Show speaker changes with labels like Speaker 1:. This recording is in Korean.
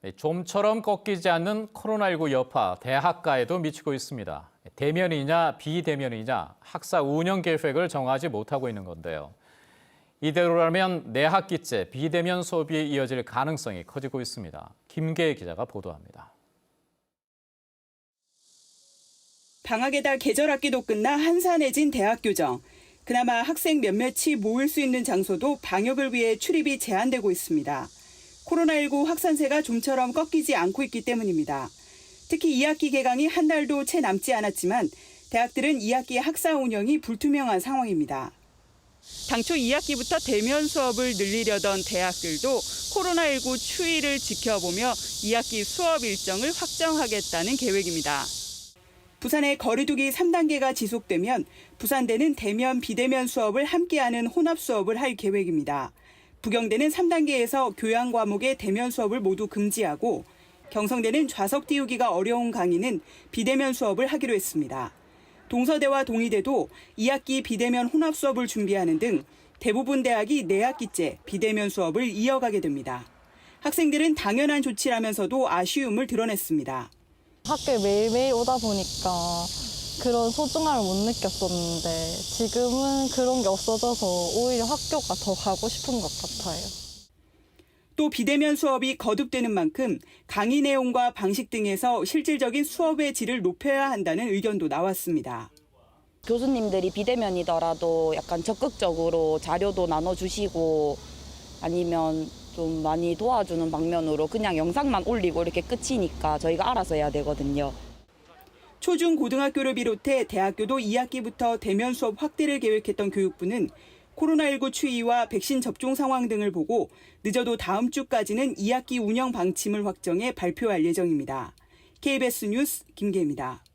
Speaker 1: 네, 좀처럼 꺾이지 않는 코로나19 여파 대학가에도 미치고 있습니다. 대면이냐 비대면이냐 학사 운영 계획을 정하지 못하고 있는 건데요. 이대로라면 내학기째 비대면 수업이 이어질 가능성이 커지고 있습니다. 김계 기자가 보도합니다.
Speaker 2: 방학의 달 계절 학기도 끝나 한산해진 대학 교정. 그나마 학생 몇몇이 모일 수 있는 장소도 방역을 위해 출입이 제한되고 있습니다. 코로나19 확산세가 좀처럼 꺾이지 않고 있기 때문입니다. 특히 2학기 개강이 한 달도 채 남지 않았지만 대학들은 2학기 학사 운영이 불투명한 상황입니다. 당초 2학기부터 대면 수업을 늘리려던 대학들도 코로나19 추이를 지켜보며 2학기 수업 일정을 확정하겠다는 계획입니다. 부산의 거리두기 3단계가 지속되면 부산대는 대면 비대면 수업을 함께하는 혼합 수업을 할 계획입니다. 부경대는 3단계에서 교양 과목의 대면 수업을 모두 금지하고 경성대는 좌석 띄우기가 어려운 강의는 비대면 수업을 하기로 했습니다. 동서대와 동의대도 2학기 비대면 혼합 수업을 준비하는 등 대부분 대학이 내학기째 비대면 수업을 이어가게 됩니다. 학생들은 당연한 조치라면서도 아쉬움을 드러냈습니다.
Speaker 3: 학교에 매일매일 오다 보니까 그런 소중함을 못 느꼈었는데 지금은 그런 게 없어져서 오히려 학교가 더 가고 싶은 것 같아요.
Speaker 2: 또 비대면 수업이 거듭되는 만큼 강의 내용과 방식 등에서 실질적인 수업의 질을 높여야 한다는 의견도 나왔습니다.
Speaker 4: 교수님들이 비대면이더라도 약간 적극적으로 자료도 나눠주시고 아니면 좀 많이 도와주는 방면으로 그냥 영상만 올리고 이렇게 끝이니까 저희가 알아서 해야 되거든요.
Speaker 2: 초중 고등학교를 비롯해 대학교도 2학기부터 대면 수업 확대를 계획했던 교육부는 코로나19 추이와 백신 접종 상황 등을 보고 늦어도 다음 주까지는 2학기 운영 방침을 확정해 발표할 예정입니다. KBS 뉴스 김계입니다.